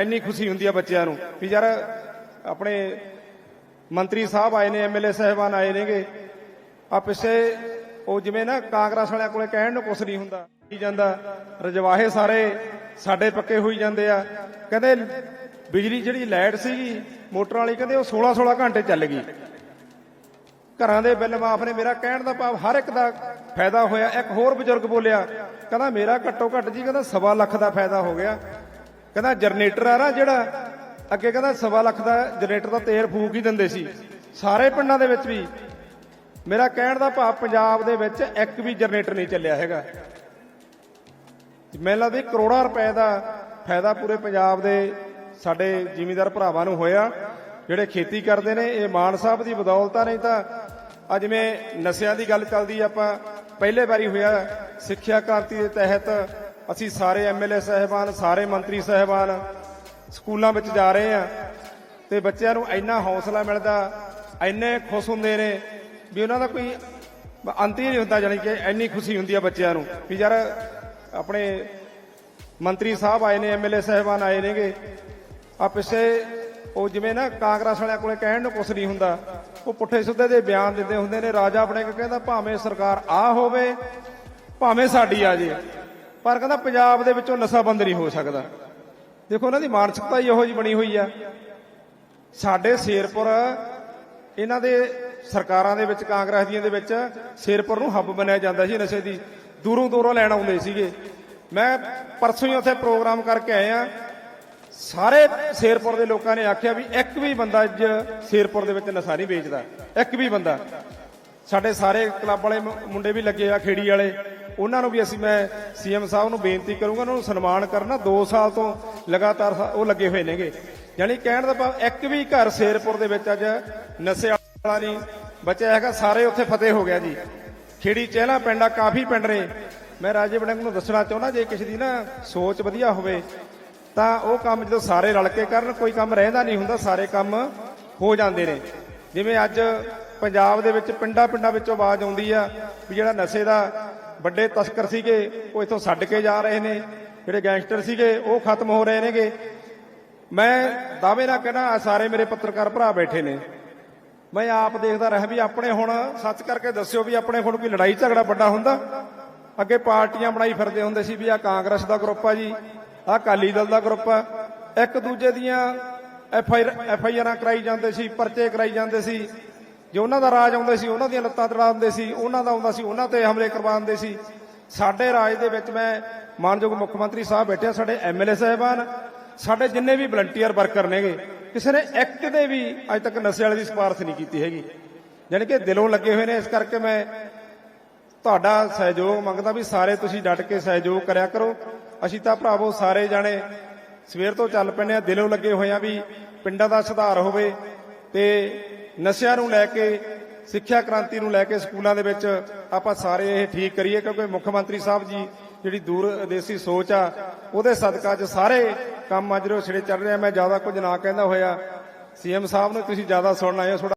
ਇੰਨੀ ਖੁਸ਼ੀ ਹੁੰਦੀ ਆ ਬੱਚਿਆਂ ਨੂੰ ਵੀ ਯਾਰ ਆਪਣੇ ਮੰਤਰੀ ਸਾਹਿਬ ਆਏ ਨੇ ਐਮਐਲਏ ਸਾਹਿਬਾਨ ਆਏ ਨੇਗੇ। ਆ ਪਿੱਛੇ ਉਹ ਜਿਵੇਂ ਨਾ ਕਾਂਗਰਸ ਵਾਲਿਆਂ ਕੋਲੇ ਕਹਿਣ ਨੂੰ ਕੁਛ ਨਹੀਂ ਹੁੰਦਾ, ਕੀ ਜਾਂਦਾ, ਰਜਵਾਹੇ ਸਾਰੇ ਸਾਡੇ ਪੱਕੇ ਹੋਈ ਜਾਂਦੇ ਆ। ਕਹਿੰਦੇ ਬਿਜਲੀ ਜਿਹੜੀ ਲਾਈਟ ਸੀਗੀ, ਮੋਟਰ ਵਾਲੀ ਕਹਿੰਦੇ ਉਹ 16 16 ਘੰਟੇ ਚੱਲ ਗਈ। ਘਰਾਂ ਦੇ ਬਿੱਲ ਮਾਫ ਨੇ, ਮੇਰਾ ਕਹਿਣ ਦਾ ਭਾਵ ਹਰ ਇੱਕ ਦਾ ਫਾਇਦਾ ਹੋਇਆ। ਇੱਕ ਹੋਰ ਬਜ਼ੁਰਗ ਬੋਲਿਆ, ਕਹਿੰਦਾ ਮੇਰਾ ਘੱਟੋ ਘੱਟ ਜੀ ਕਹਿੰਦਾ ਸਵਾ ਲੱਖ ਦਾ ਫਾਇਦਾ ਹੋ ਗਿਆ। ਕਹਿੰਦਾ ਜਨਰੇਟਰ ਆ ਨਾ ਜਿਹੜਾ, ਅੱਗੇ ਕਹਿੰਦਾ ਸਵਾ ਲੱਖ ਦਾ ਜਨਰੇਟਰ ਦਾ ਤੇਲ ਫੂਕ ਹੀ ਦਿੰਦੇ ਸੀ। ਸਾਰੇ ਪਿੰਡਾਂ ਦੇ ਵਿੱਚ ਵੀ। ਮੇਰਾ ਕਹਿਣ ਦਾ ਭਾਵ ਪੰਜਾਬ ਦੇ ਵਿੱਚ ਇੱਕ ਵੀ ਜਨਰੇਟਰ ਨਹੀਂ ਚੱਲਿਆ ਹੈਗਾ। ਮੈਨੂੰ ਲੱਗਦਾ ਕਰੋੜਾਂ ਰੁਪਏ ਦਾ ਫਾਇਦਾ ਪੂਰੇ ਪੰਜਾਬ ਦੇ ਸਾਡੇ ਜ਼ਿਮੀਂਦਾਰ ਭਰਾਵਾਂ ਨੂੰ ਹੋਇਆ। ਜਿਹੜੇ ਖੇਤੀ ਕਰਦੇ ਨੇ, ਇਹ ਮਾਨ ਸਾਹਿਬ ਦੀ ਬਦੌਲਤ ਆ, ਨਹੀਂ ਤਾਂ ਅੱਜ ਜਿਵੇਂ ਨਸ਼ਿਆਂ ਦੀ ਗੱਲ ਚੱਲਦੀ ਆਪਾਂ ਪਹਿਲੇ ਵਾਰੀ ਹੋਇਆ ਸਿੱਖਿਆ ਕ੍ਰਾਂਤੀ ਦੇ ਤਹਿਤ ਅਸੀਂ ਸਾਰੇ ਐਮਐਲਏ ਸਾਹਿਬਾਨ, ਸਾਰੇ ਮੰਤਰੀ ਸਾਹਿਬਾਨ ਸਕੂਲਾਂ ਵਿੱਚ ਜਾ ਰਹੇ ਆ ਤੇ ਬੱਚਿਆਂ ਨੂੰ ਇੰਨਾ ਹੌਸਲਾ ਮਿਲਦਾ, ਇੰਨੇ ਖੁਸ਼ ਹੁੰਦੇ ਨੇ ਵੀ ਉਹਨਾਂ ਦਾ ਕੋਈ ਅੰਤ ਹੀ ਨਹੀਂ ਹੁੰਦਾ, ਜਾਣੀ ਕਿ ਇੰਨੀ ਖੁਸ਼ੀ ਹੁੰਦੀ ਆ ਬੱਚਿਆਂ ਨੂੰ ਵੀ ਯਾਰ ਆਪਣੇ ਮੰਤਰੀ ਸਾਹਿਬ ਆਏ ਨੇ, ਐਮਐਲਏ ਸਾਹਿਬਾਨ ਆਏ ਨੇਗੇ। ਆ ਪਿੱਛੇ ਉਹ ਜਿਵੇਂ ਨਾ ਕਾਂਗਰਸ ਵਾਲਿਆਂ ਕੋਲੇ ਕਹਿਣ ਨੂੰ ਕੁਛ ਨਹੀਂ ਹੁੰਦਾ, ਉਹ ਪੁੱਠੇ ਸਿੱਧੇ ਦੇ ਬਿਆਨ ਦਿੰਦੇ ਹੁੰਦੇ ਨੇ, ਰਾਜਾ ਆਪਣੇ ਕੋ ਕਹਿੰਦਾ, ਭਾਵੇਂ ਸਰਕਾਰ ਆ ਹੋਵੇ, ਭਾਵੇਂ ਸਾਡੀ ਆ ਜੇ। ਪਰ ਕਹਿੰਦਾ ਪੰਜਾਬ ਦੇ ਵਿੱਚੋਂ ਨਸ਼ਾ ਬੰਦ ਨਹੀਂ ਹੋ ਸਕਦਾ। ਦੇਖੋ ਉਹਨਾਂ ਦੀ ਮਾਨਸਿਕਤਾ ਹੀ ਇਹੋ ਜੀ ਬਣੀ ਹੋਈ ਆ। ਸਾਡੇ ਸ਼ੇਰਪੁਰ, ਇਹਨਾਂ ਦੇ ਸਰਕਾਰਾਂ ਦੇ ਵਿੱਚ, ਕਾਂਗਰਸ ਦੀਆਂ ਦੇ ਵਿੱਚ ਸ਼ੇਰਪੁਰ ਨੂੰ ਹੱਬ ਬਣਿਆ ਜਾਂਦਾ ਸੀ ਨਸ਼ੇ ਦੀ। ਦੂਰੋਂ ਦੂਰੋਂ ਲੈਣ ਆਉਂਦੇ ਸੀਗੇ। ਮੈਂ ਪਰਸੋਂ ਹੀ ਉੱਥੇ ਪ੍ਰੋਗਰਾਮ ਕਰਕੇ ਆਇਆ ਸਾਰੇ ਸ਼ੇਰਪੁਰ ਦੇ ਲੋਕਾਂ ਨੇ ਆਖਿਆ ਵੀ ਇੱਕ ਵੀ ਬੰਦਾ ਅੱਜ ਸ਼ੇਰਪੁਰ ਦੇ ਵਿੱਚ ਨਸ਼ਾ ਨਹੀਂ ਵੇਚਦਾ। ਇੱਕ ਵੀ ਬੰਦਾ। ਸਾਡੇ ਸਾਰੇ ਕਲੱਬ ਵਾਲੇ ਮੁੰਡੇ ਵੀ ਲੱਗੇ ਆ, ਖੇੜੀ ਵਾਲੇ। ਉਹਨਾਂ ਨੂੰ ਵੀ ਅਸੀਂ ਮੈਂ ਸੀਐਮ ਸਾਹਿਬ ਨੂੰ ਬੇਨਤੀ ਕਰੂੰਗਾ, ਉਹਨਾਂ ਨੂੰ ਸਨਮਾਨ ਕਰਨਾ। 2 ਸਾਲ ਤੋਂ ਲਗਾਤਾਰ ਉਹ ਲੱਗੇ ਹੋਏ ਨੇਗੇ। ਯਾਨੀ ਕਹਿਣ ਦਾ ਭਾਵ, ਇੱਕ ਵੀ ਘਰ ਸ਼ੇਰਪੁਰ ਦੇ ਵਿੱਚ ਅੱਜ ਨਸ਼ੇ ਵਾਲਾ ਨਹੀਂ ਬਚਿਆ ਹੈਗਾ, ਸਾਰੇ ਉੱਥੇ ਫਤਿਹ ਹੋ ਗਿਆ ਜੀ। ਖੇੜੀ ਚਹਿਲਾ ਪਿੰਡ ਕਾਫੀ ਪਿੰਡ ਨੇ। ਮੈਂ ਰਾਜੇ ਵੜਿੰਗ ਨੂੰ ਦੱਸਣਾ ਚਾਹੁੰਦਾ, ਜੇ ਕਿਸੇ ਦੀ ਨਾ ਸੋਚ ਵਧੀਆ ਹੋਵੇ, ਤਾਂ ਉਹ ਕੰਮ ਜਦੋਂ ਸਾਰੇ ਰਲ ਕੇ ਕਰਨ, ਕੋਈ ਕੰਮ ਰਹਿੰਦਾ ਨਹੀਂ ਹੁੰਦਾ, ਸਾਰੇ ਕੰਮ ਹੋ ਜਾਂਦੇ ਨੇ। ਜਿਵੇਂ ਅੱਜ ਪੰਜਾਬ ਦੇ ਵਿੱਚ ਪਿੰਡਾਂ ਪਿੰਡਾਂ ਵਿੱਚੋਂ ਆਵਾਜ਼ ਆਉਂਦੀ ਆ ਵੀ ਜਿਹੜਾ ਨਸ਼ੇ ਦਾ ਵੱਡੇ ਤਸਕਰ ਸੀਗੇ, ਉਹ ਇੱਥੋਂ ਛੱਡ ਕੇ ਜਾ ਰਹੇ ਨੇ। ਜਿਹੜੇ ਗੈਂਗਸਟਰ ਸੀਗੇ, ਉਹ ਖਤਮ ਹੋ ਰਹੇ ਨੇਗੇ। ਮੈਂ ਦਾਅਵੇ ਨਾਲ ਕਹਿਣਾ ਆਹ ਸਾਰੇ ਮੇਰੇ ਪੱਤਰਕਾਰ ਭਰਾ ਬੈਠੇ ਨੇ। ਮੈਂ ਆਪ ਦੇਖਦਾ ਰਿਹਾ ਵੀ ਆਪਣੇ ਹੁਣ ਸੱਚ ਕਰਕੇ ਦੱਸਿਓ ਵੀ ਆਪਣੇ ਹੁਣ ਕੋਈ ਲੜਾਈ ਝਗੜਾ ਵੱਡਾ ਹੁੰਦਾ। ਅੱਗੇ ਪਾਰਟੀਆਂ ਬਣਾਈ ਫਿਰਦੇ ਹੁੰਦੇ ਸੀ ਵੀ ਆ ਕਾਂਗਰਸ ਦਾ ਗਰੁੱਪ ਆ ਜੀ ਆ ਅਕਾਲੀ ਦਲ ਦਾ ਗਰੁੱਪ ਆ। ਇੱਕ ਦੂਜੇ ਦੀਆਂ ਐਫ ਆਈ ਐਫ ਆਈ ਆਰਾਂ ਕਰਾਈ ਜਾਂਦੇ ਸੀ, ਪਰਚੇ ਕਰਾਈ ਜਾਂਦੇ ਸੀ। ਜੇ ਉਹਨਾਂ ਦਾ ਰਾਜ ਆਉਂਦੇ ਸੀ, ਉਹਨਾਂ ਦੀਆਂ ਲੱਤਾਂ ਤੜਾ ਦਿੰਦੇ ਸੀ, ਉਹਨਾਂ ਦਾ ਆਉਂਦਾ ਸੀ, ਉਹਨਾਂ ਤੇ ਹਮਲੇ ਕਰਵਾ ਦਿੰਦੇ ਸੀ। ਸਾਡੇ ਰਾਜ ਦੇ ਵਿੱਚ ਮੈਂ ਮਾਨਯੋਗ ਮੁੱਖ ਮੰਤਰੀ ਸਾਹਿਬ ਬੈਠੇ ਆ, ਸਾਡੇ ਐਮਐਲਏ ਸਾਹਿਬਾਨ, ਸਾਡੇ ਜਿੰਨੇ ਵੀ ਵਲੰਟੀਅਰ ਵਰਕਰ ਨੇਗੇ, ਕਿਸੇ ਨੇ ਇੱਕ ਦੇ ਵੀ ਅੱਜ ਤੱਕ ਨਸ਼ੇ ਵਾਲੇ ਦੀ ਸਿਫਾਰਿਸ਼ ਨਹੀਂ ਕੀਤੀ ਹੈਗੀ। ਯਾਨੀ ਕਿ ਦਿਲੋਂ ਲੱਗੇ ਹੋਏ ਨੇ, ਇਸ ਕਰਕੇ ਮੈਂ ਤੁਹਾਡਾ ਸਹਿਯੋਗ ਮੰਗਦਾ ਵੀ ਸਾਰੇ ਤੁਸੀਂ ਡਟ ਕੇ ਸਹਿਯੋਗ ਕਰਿਆ ਕਰੋ। ਅਸੀਂ ਤਾਂ ਭਰਾਵੋ ਸਾਰੇ ਜਾਣੇ ਸਵੇਰ ਤੋਂ ਚੱਲ ਪੈਂਦੇ ਆ, ਦਿਲੋਂ ਲੱਗੇ ਹੋਏ ਆ ਵੀ ਪਿੰਡਾਂ ਦਾ ਸੁਧਾਰ ਹੋਵੇ ਤੇ ਨਸ਼ਿਆਂ ਨੂੰ ਲੈ ਕੇ, ਸਿੱਖਿਆ ਕ੍ਰਾਂਤੀ ਨੂੰ ਲੈ ਕੇ ਸਕੂਲਾਂ ਦੇ ਵਿੱਚ ਆਪਾਂ ਸਾਰੇ ਇਹ ਠੀਕ ਕਰੀਏ ਕਿਉਂਕਿ ਮੁੱਖ ਮੰਤਰੀ ਸਾਹਿਬ ਜੀ ਜਿਹੜੀ ਦੂਰਦੇਸੀ ਸੋਚ ਆ, ਉਹਦੇ ਸਦਕਾ 'ਚ ਸਾਰੇ ਕੰਮ ਅੱਜ ਰੋ ਛਿੜੇ ਚੱਲ ਰਿਹਾ ਮੈਂ ਜ਼ਿਆਦਾ ਕੁਝ ਨਾ ਕਹਿੰਦਾ ਹੋਇਆ। ਸੀਐਮ ਸਾਹਿਬ ਨੂੰ ਤੁਸੀਂ ਜ਼ਿਆਦਾ ਸੁਣਨਾ ਹੈ ਥੋੜਾ